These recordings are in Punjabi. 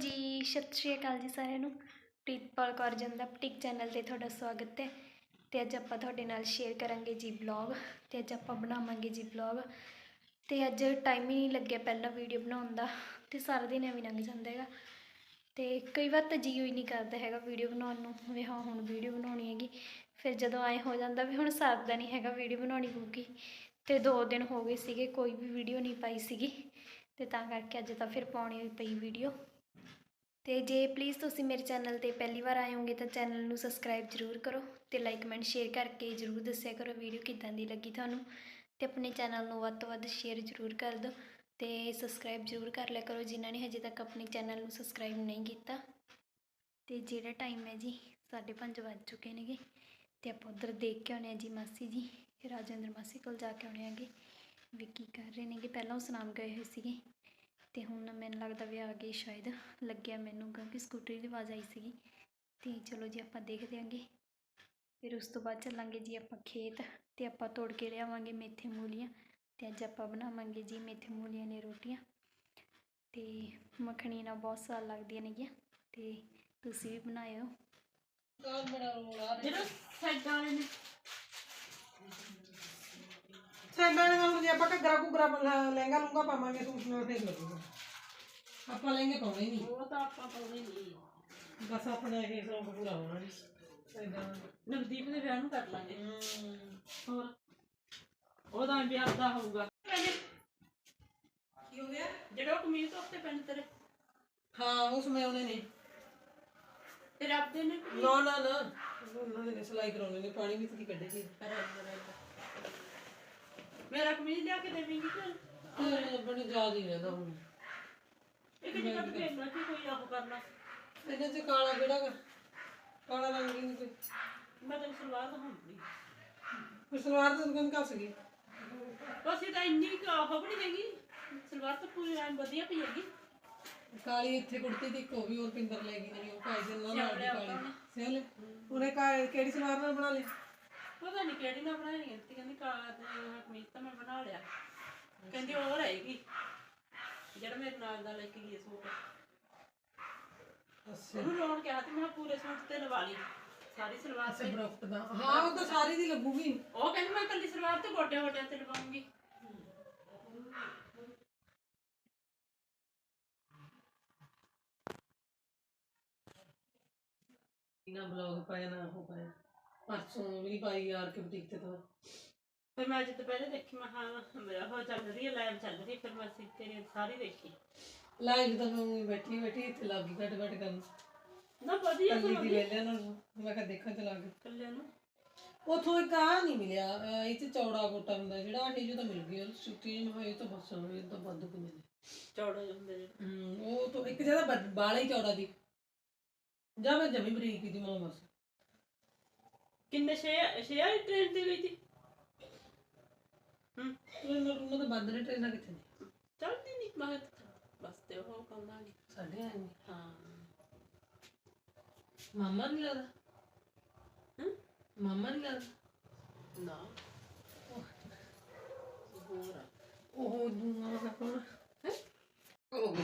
ਜੀ ਸਤਿ ਸ਼੍ਰੀ ਅਕਾਲ ਜੀ ਸਾਰਿਆਂ ਨੂੰ। ਪ੍ਰੀਤਪਾਲ ਕੌਰ ਜਨ ਦਾ ਪਟਿਕ ਚੈਨਲ ਤੇ ਤੁਹਾਡਾ ਸਵਾਗਤ ਹੈ। ਤੇ ਅੱਜ ਆਪਾਂ ਤੁਹਾਡੇ ਨਾਲ ਸ਼ੇਅਰ ਕਰਾਂਗੇ ਜੀ ਵਲੌਗ ਤੇ ਅੱਜ ਆਪਾਂ ਬਣਾਵਾਂਗੇ ਜੀ ਵਲੌਗ ਤੇ ਅੱਜ ਟਾਈਮ ਹੀ ਨਹੀਂ ਲੱਗਿਆ ਪਹਿਲਾਂ ਵੀਡੀਓ ਬਣਾਉਣ ਦਾ, ਤੇ ਸਾਰਾ ਦਿਨ ਐਵੇਂ ਲੰਘ ਜਾਂਦਾ ਹੈਗਾ। ਤੇ ਕਈ ਵਾਰ ਤਾਂ ਜੀ ਹੀ ਨਹੀਂ ਕਰਦਾ ਹੈਗਾ ਵੀਡੀਓ ਬਣਾਉਣ ਨੂੰ, ਵੀ ਹਾਂ ਹੁਣ ਵੀਡੀਓ ਬਣਾਉਣੀ ਹੈਗੀ। ਫਿਰ ਜਦੋਂ ਐ ਹੋ ਜਾਂਦਾ ਵੀ ਹੁਣ ਸਰਦਾ ਨਹੀਂ ਹੈਗਾ ਵੀਡੀਓ ਬਣਾਉਣੀ ਪਊਗੀ। ਤੇ ਦੋ ਦਿਨ ਹੋ ਗਏ ਸੀਗੇ, ਕੋਈ ਵੀ ਵੀਡੀਓ ਨਹੀਂ ਪਾਈ ਸੀਗੀ। ਤੇ ਤਾਂ ਕਰਕੇ ਅੱਜ ਤਾਂ ਫਿਰ ਪਾਉਣੀ ਹੋਈ ਪਈ ਵੀਡੀਓ ਤੇ ਜੇ ਪਲੀਜ਼ ਤੁਸੀਂ ਮੇਰੇ ਚੈਨਲ ਤੇ ਪਹਿਲੀ ਵਾਰ ਆਏ ਹੋਗੇ ਤਾਂ ਚੈਨਲ ਨੂੰ ਸਬਸਕ੍ਰਾਈਬ ਜ਼ਰੂਰ ਕਰੋ ਤੇ ਲਾਈਕ ਕਮੈਂਟ ਸ਼ੇਅਰ ਕਰਕੇ ਜ਼ਰੂਰ ਦੱਸਿਆ ਕਰੋ ਵੀਡੀਓ ਕਿੱਦਾਂ ਦੀ ਲੱਗੀ ਤੁਹਾਨੂੰ ਤੇ ਆਪਣੇ ਚੈਨਲ ਨੂੰ ਵੱਧ ਤੋਂ ਵੱਧ ਸ਼ੇਅਰ ਜ਼ਰੂਰ ਕਰ ਦਿਓ ਤੇ ਸਬਸਕ੍ਰਾਈਬ ਜ਼ਰੂਰ ਕਰ ਲਿਆ ਕਰੋ ਜਿਨ੍ਹਾਂ ਨੇ ਹਜੇ ਤੱਕ ਆਪਣੇ ਚੈਨਲ ਨੂੰ ਸਬਸਕ੍ਰਾਈਬ ਨਹੀਂ ਕੀਤਾ। ਤੇ ਜਿਹੜਾ ਟਾਈਮ ਹੈ ਜੀ 5:30 ਵੱਜ ਚੁੱਕੇ ਨੇਗੇ ਤੇ ਆਪਾਂ ਉਧਰ ਦੇਖ ਕੇ ਆਉਣੇ ਆ ਜੀ ਮਾਸੀ ਜੀ, ਰਾਜਿੰਦਰ ਮਾਸੀ ਕੋਲ ਜਾ ਕੇ ਆਉਣੇ ਆਗੇ ਵੀ ਕੀ ਕਰ ਰਹੇ ਨੇਗੇ? ਪਹਿਲਾਂ ਉਹ ਸੁਨਾਮ ਗਏ ਹੋਏ ਸੀਗੇ। ਤੇ ਹੁਣ ਮੈਨੂੰ ਲੱਗਦਾ ਵੀ ਆ ਗਏ ਸ਼ਾਇਦ ਲੱਗਿਆ ਮੈਨੂੰ ਕਿਉਂਕਿ ਸਕੂਟਰੀ ਦੀ ਆਵਾਜ਼ ਆਈ ਸੀਗੀ। ਤੇ ਚਲੋ ਜੀ ਆਪਾਂ ਦੇਖਦੇ ਆਂਗੇ। ਫਿਰ ਉਸ ਤੋਂ ਬਾਅਦ ਚੱਲਾਂਗੇ ਜੀ ਆਪਾਂ ਖੇਤ ਤੇ ਆਪਾਂ ਤੋੜ ਕੇ ਲਿਆਵਾਂਗੇ ਮੇਥੇ ਮੂਲੀਆਂ। ਤੇ ਅੱਜ ਆਪਾਂ ਬਣਾਵਾਂਗੇ ਜੀ ਮੇਥੇ ਮੂਲੀਆਂ ਨੇ ਰੋਟੀਆਂ। ਤੇ ਮੱਖਣੀ ਨਾਲ ਬਹੁਤ ਸਵਾਦ ਲੱਗਦੀਆਂ ਨੇਗੀਆਂ। ਤੇ ਤੁਸੀਂ ਵੀ ਬਣਾਇਓ। ਜਿਹੜਾ ਸਾਈਡਾਂ ਵਾਲੇ ਨੇ। ਸਾਡਾ ਨੇ ਹੁਣ ਜੇ ਆਪਾਂ ਘੱਗਰਾ ਘੁਗਰਾ ਲ- ਲਹਿੰਗਾ ਲੂੰਗਾ ਪਾਵਾਂਗੇ ਸੂਟ ਨਾਲ ਠੀਕ ਲੱਗੂਗਾ ਆਪਾਂ ਲਹਿੰਗੇ ਪਾਉਣੇ ਨਹੀਂ। ਉਹ ਤਾਂ ਆਪਾਂ ਪਾਉਣੇ ਨਹੀਂ। ਬਸ ਆਪਣਾ ਇਹ ਸ਼ੌਂਕ ਪੂਰਾ ਹੋਣਾ ਨਹੀਂ ਸਾਡਾ ਨਵਦੀਪ ਦੇ ਵਿਆਹ ਨੂੰ ਕਰ ਲਾਂਗੇ। ਹੋਰ? ਉਹਦਾ ਵਿਆਹ ਦਾ ਹੋਊਗਾ। ਕੀ ਹੋ ਗਿਆ? ਜਿਹੜਾ ਉਹ ਕਮੀਜ਼ ਤੋਂ ਉੱਤੇ ਪੈਣ ਤੇਰੇ। ਹਾਂ ਉਸ ਮੈਂ ਉਹਨੇ ਨੇ। ਤੇਰੇ ਆਪਦੇ ਨੇ ਨਾ ਨਾ ਨਾ। ਉਹਨਾਂ ਨੇ ਸਿਲਾਈ ਕਰਾਉਣੇ ਨੇ ਪਾਣੀ ਵੀ ਤੁਸੀਂ ਕੱਢੇ ਸੀ ਮੇਰਾ ਕਮੀਜ਼ ਲਿਆ ਕੇ ਦੇਵੇਂਗੀ ਕਿ ਇਹ ਬਣੀ ਯਾਦ ਹੀ ਰਹਿੰਦਾ ਹੁਣ। ਇੱਕ ਜਗ੍ਹਾ ਤੇ ਭੇਜਣਾ ਕਿ ਕੋਈ ਆਪ ਕਰਨਾ। ਇਹਦੇ ਚ ਕਾਲਾ ਕਿਹੜਾ ਗਾ? ਕਾਲਾ ਰੰਗ ਨਹੀਂ ਕੋਈ। ਮੈਂ ਤਾਂ ਸਲਵਾਰ ਦਿਖਾਉਂਦੀ। ਫਿਰ ਸਲਵਾਰ ਤਾਂ ਦੁਕਾਨ ਕੱਸ ਗਈ। ਬਸ ਇਹ ਤਾਂ ਇੰਨੀ ਕੁ ਆਹ ਨਹੀਂ ਹੈਗੀ। ਸਲਵਾਰ ਤਾਂ ਪੂਰੀ ਐਨ ਵਧੀਆ ਪਈ ਹੈਗੀ। ਕਾਲੀ ਇੱਥੇ ਕੁੜਤੀ ਦੀ ਇੱਕ ਉਹ ਵੀ ਹੋਰ ਪਿੰਦਰ ਲੈ ਗਈ ਨਹੀਂ ਉਹ ਭਾਈ ਦੇ ਨਾਲ ਨਾਲ ਦੀ ਕਾਲੀ। ਸਿਆਲੇ ਉਹਨੇ ਕਾ- ਕਿਹੜੀ ਸਲਵਾਰ ਨਾਲ ਬਣਾ ਲਈ? ਪਤਾ ਨਹੀਂ ਕਿਹੜੀ ਨਾ ਬਣਾਈ ਕਹਿੰਦੀ ਕਹਿੰਦੀ ਕਾਲਾ ਤੇ ਕਮੀਜ਼ ਤਾਂ ਮੈਂ ਬਣਾ ਲਿਆ। ਕਹਿੰਦੀ ਉਹ ਰਹੇਗੀ। ਜਿਹੜਾ ਮੇਰੇ ਨਾਲ ਦਾ ਲੈ ਕੇ ਗਈ ਸੂਟ। ਅੱਛਾ। ਉਹਨੂੰ ਲਾਉਣ ਕਿਹਾ ਤੇ ਮੈਂ ਪੂਰੇ ਸੂਟ ਤੇ ਲਵਾ ਲਈ। ਸਾਰੀ ਸਲਵਾਰ ਤੇ। ਬਰਫਟ ਦਾ। ਹਾਂ ਉਹ ਤਾਂ ਸਾਰੀ ਦੀ ਲੱਗੂਗੀ। ਉਹ ਕਹਿੰਦੀ ਮੈਂ ਕੱਲੀ ਸਲਵਾਰ ਤੇ ਗੋਡਿਆਂ ਗੋਡਿਆਂ ਤੇ ਲਵਾਉਂਗੀ। ਇਹਨਾਂ ਬਲੌਗ ਪਾਇਆ ਨਾ ਉਹ ਪਾਇਆ। ਪਰਸੋਂ ਵੀ ਪਾਈ ਯਾਰ ਕੇ ਬੁਟੀਕ ਤੇ ਤਾਂ। ਫਿਰ ਮੈਂ ਅੱਜ ਦੁਪਹਿਰੇ ਦੇਖੀ ਮੈਂ ਹਾਂ ਮੇਰਾ ਹੋ ਚੱਲ ਰਹੀ ਹੈ ਲਾਈਵ ਚੱਲ ਰਹੀ ਹੈ ਫਿਰ ਮੈਂ ਸੀ ਤੇਰੀ ਸਾਰੀ ਦੇਖੀ। ਲਾਈਵ ਤਾਂ ਮੈਂ ਊਂ ਬੈਠੀ ਬੈਠੀ ਇੱਥੇ ਲੱਗ ਗਈ ਘਟ ਘਟ ਕਰਨ। ਨਾ ਵਧੀਆ ਕੱਲੀ ਦੀ ਵੇਲਿਆਂ ਨੂੰ ਮੈਂ ਕਿਹਾ ਦੇਖਾਂ ਚਲਾ ਕੇ। ਕੱਲਿਆਂ ਨੂੰ? ਉਥੋਂ ਇੱਕ ਆ ਨਹੀਂ ਮਿਲਿਆ ਅਹ ਇਹ ਚ ਚੌੜਾ ਗੋਟਾ ਹੁੰਦਾ ਜਿਹੜਾ ਆਂਟੀ ਜੋ ਤਾਂ ਮਿਲ ਗਈ ਉਹ ਸੁੱਕੀ ਜਿਹੀ ਮੈਂ ਇਹ ਤਾਂ ਬਸ ਇਹ ਤਾਂ ਵੱਧ ਕੁ ਨੇ ਚੌੜੇ ਜਿਹੇ ਹੁੰਦੇ ਜਿਹੜੇ। ਹੂੰ ਉਹ ਤੋਂ ਇੱਕ ਜਿਹੜਾ ਬਾਲਾ ਹੀ ਚੌੜਾ ਦੀ ਜਾਂ ਮੈਂ ਜਮੀ ਬਰੀਕ ਦੀ ਮਾਂ ਬਸ। ਕਿੰਨੇ ਛੇ ਛੇ ਵਾਲੀ ਟ੍ਰੇਨ ਤੇ ਗਈ ਸੀ? ਹੂੰ। ਉਹਨਾਂ ਦਾ ਬੰਦ ਨੇ ਟ੍ਰੇਨਾਂ ਕਿੱਥੇ ਨੇ ਚੜਦੀ ਨਹੀਂ ਮੈਂ ਬਸ ਤੇ ਉਹ ਕਹਿੰਦਾ ਨਹੀਂ ਸਾਡੇ ਆਏ ਹਾਂ। ਮਾਮਾ ਨਹੀਂ ਲੱਗਦਾ? ਹੂੰ? ਮਾਮਾ ਨਹੀਂ ਲੱਗਦਾ? ਨਾ। ਆ। ਉਹ ਦੂਆ ਦਾ ਕੋਣ ਹੈ? ਉਹ।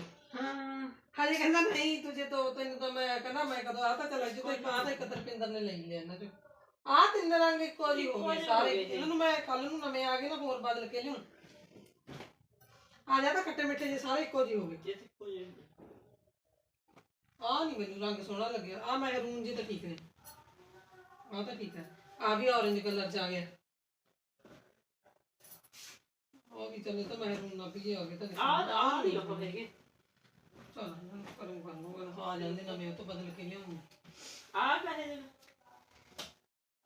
ਹਾਂ। ਹਾਲੇ ਕਹਿੰਦਾ ਨਹੀਂ ਤੁਝੇ ਤੋਂ ਤੈਨੂੰ ਤਾਂ ਮੈਂ ਕਹਿੰਦਾ ਮੈਂ ਕਦੋਂ ਆ ਤਾਂ ਚਲਾ ਜਦੋਂ ਇੱਕ ਆ ਤਾਂ ਇੱਕ ਤਰਪਿੰਦਰ ਨੇ ਲਈ ਲਿਆ ਇਹਨਾਂ ਚੋਂ। ਆ ਤਿੰਨ ਰੰਗ ਇੱਕੋ ਜਿਹੇ ਹੋ ਗਏ ਸਾਰੇ। ਇਹਨਾਂ ਨੂੰ ਮੈਂ ਕੱਲ ਨੂੰ ਨਵੇਂ ਆ ਗਏ ਨਾ ਹੋਰ ਬਦਲ ਕੇ ਲਿਆਉਂ ਆ ਜਾ ਤਾਂ ਖੱਟੇ ਮਿੱਠੇ ਜੇ ਸਾਰੇ ਇੱਕੋ ਜਿਹੇ ਹੋ ਗਏ। ਆ ਨਹੀਂ ਮੈਨੂੰ ਰੰਗ ਸੋਹਣਾ ਲੱਗਿਆ। ਆ ਮੈਰੂਨ ਜੇ ਤਾਂ ਠੀਕ ਨੇ। ਆ ਤਾਂ ਠੀਕ ਹੈ। ਆ ਵੀ orange ਕਲਰ ਚ ਆ ਗਿਆ। ਉਹ ਵੀ ਚਲੋ ਤਾਂ ਮੈਰੂਨ ਨਾ ਪੀਏ ਆ ਗਏ ਤਾਂ ਆ ਆ ਨਹੀਂ ਉਹ ਹੈਗੇ ਚਲ ਕਰੂੰ ਕਰੂੰ ਆ ਜਾਂਦੇ ਨਵੇਂ ਉਹ ਤੋਂ ਬਦਲ ਕੇ ਲਿਆਉਂ ਆ ਕਹੇ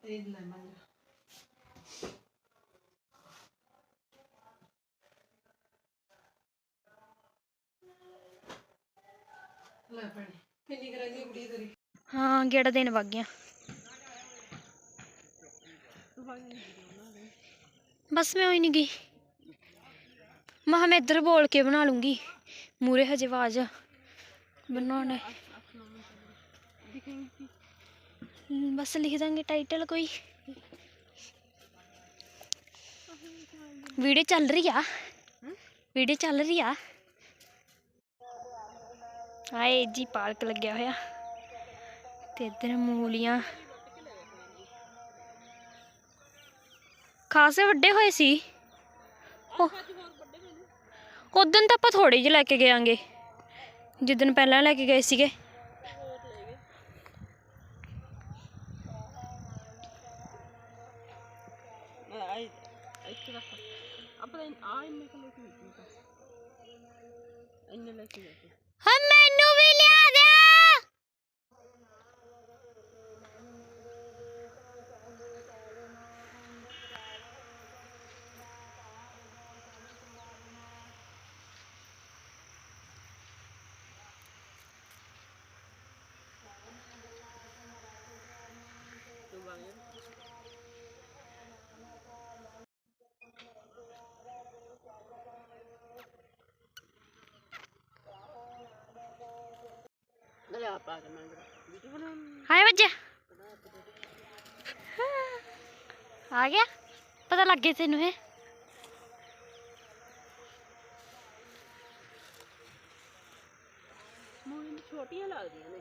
ਦੇ ਇਹ ਲੈ ਮੰਨ ਲੈ ਭੈਣੇ ਕਿੰਨੀ ਕਰਾਂਗੀ ਕੁੜੀ ਤੇਰੀ ਹਾਂ ਗੇੜਾ ਦੇਣ ਵਗ ਗਿਆ ਬਸ ਮੈਂ ਹੋਈ ਨਹੀਂ ਗਈ ਬਸ ਲਿਖ ਦਾਂਗੇ ਟਾਈਟਲ ਕੋਈ। ਵੀਡੀਓ ਚੱਲ ਰਹੀ ਆ। ਵੀਡੀਓ ਚੱਲ ਰਹੀ ਆ। ਆਏ ਜੀ ਪਾਲਕ ਲੱਗਿਆ ਹੋਇਆ। ਤੇ ਇੱਧਰ ਮੂਲੀਆਂ। ਖਾਸੇ ਵੱਡੇ ਹੋਏ ਸੀ। ਉਦੋਂ ਤਾਂ ਆਪਾਂ ਥੋੜੇ ਜਿਹੇ ਲੈ ਕੇ ਗਏਾਂਗੇ ਜਿੱਦਣ ਪਹਿਲਾਂ ਲੈ ਕੇ ਗਏ ਸੀਗੇ। ਤੂੰ ਬਾਗ ਲੈ ਆ ਪਾ ਕੇ ਮੰਗ। ਵੀਡੀਓ ਬਣਾ ਹਾਏ ਬੱਜਾ ਆ ਗਿਆ। ਪਤਾ ਲੱਗ ਗਿਆ ਤੈਨੂੰ ਇਹ। ਮੂਲੀ ਛੋਟੀਆਂ ਲੱਗਦੀਆਂ ਨੇ।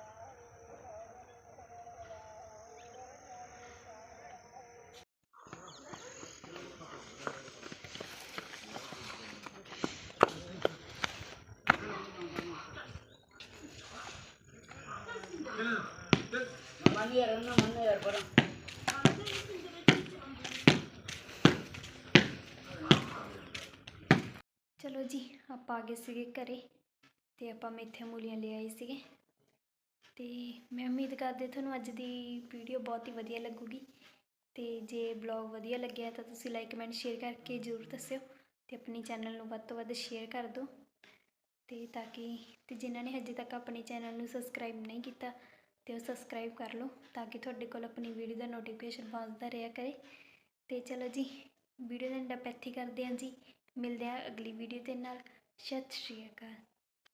ਚਲੋ ਜੀ ਆਪਾਂ ਆ ਗਏ ਸੀਗੇ ਘਰੇ ਤੇ ਆਪਾਂ ਮੇਥੇ ਮੂਲੀਆਂ ਲੈ ਆਏ ਸੀਗੇ ਤੇ ਮੈਂ ਉਮੀਦ ਕਰਦੇ ਤੁਹਾਨੂੰ ਅੱਜ ਦੀ ਵੀਡੀਓ ਬਹੁਤ ਹੀ ਵਧੀਆ ਲੱਗੂਗੀ ਤੇ ਜੇ ਬਲੌਗ ਵਧੀਆ ਲੱਗਿਆ ਤਾਂ ਤੁਸੀਂ ਲਾਈਕ ਕਮੈਂਟ ਸ਼ੇਅਰ ਕਰਕੇ ਜ਼ਰੂਰ ਦੱਸਿਓ ਤੇ ਆਪਣੇ ਚੈਨਲ ਨੂੰ ਵੱਧ ਤੋਂ ਵੱਧ ਸ਼ੇਅਰ ਕਰ ਦਿਓ ਤੇ ਤਾਂ ਕਿ ਤੇ ਜਿਨ੍ਹਾਂ ਨੇ ਹਜੇ ਤੱਕ ਆਪਣੇ ਚੈਨਲ ਨੂੰ ਸਬਸਕ੍ਰਾਈਬ ਨਹੀਂ ਕੀਤਾ ਤੇ ਉਹ ਸਬਸਕ੍ਰਾਈਬ ਕਰ ਲਓ ਤਾਂ ਕਿ ਤੁਹਾਡੇ ਕੋਲ ਆਪਣੀ ਵੀਡੀਓ ਦਾ ਨੋਟੀਫਿਕੇਸ਼ਨ ਪਹੁੰਚਦਾ ਰਿਹਾ ਕਰੇ। ਤੇ ਚਲੋ ਜੀ ਵੀਡੀਓ ਦਾ ਐਂਡ ਆਪਾਂ ਇੱਥੇ ਕਰਦੇ ਹਾਂ ਜੀ। ਮਿਲਦੇ ਹਾਂ ਅਗਲੀ ਵੀਡੀਓ ਦੇ ਨਾਲ। ਸਤਿ ਸ਼੍ਰੀ ਅਕਾਲ।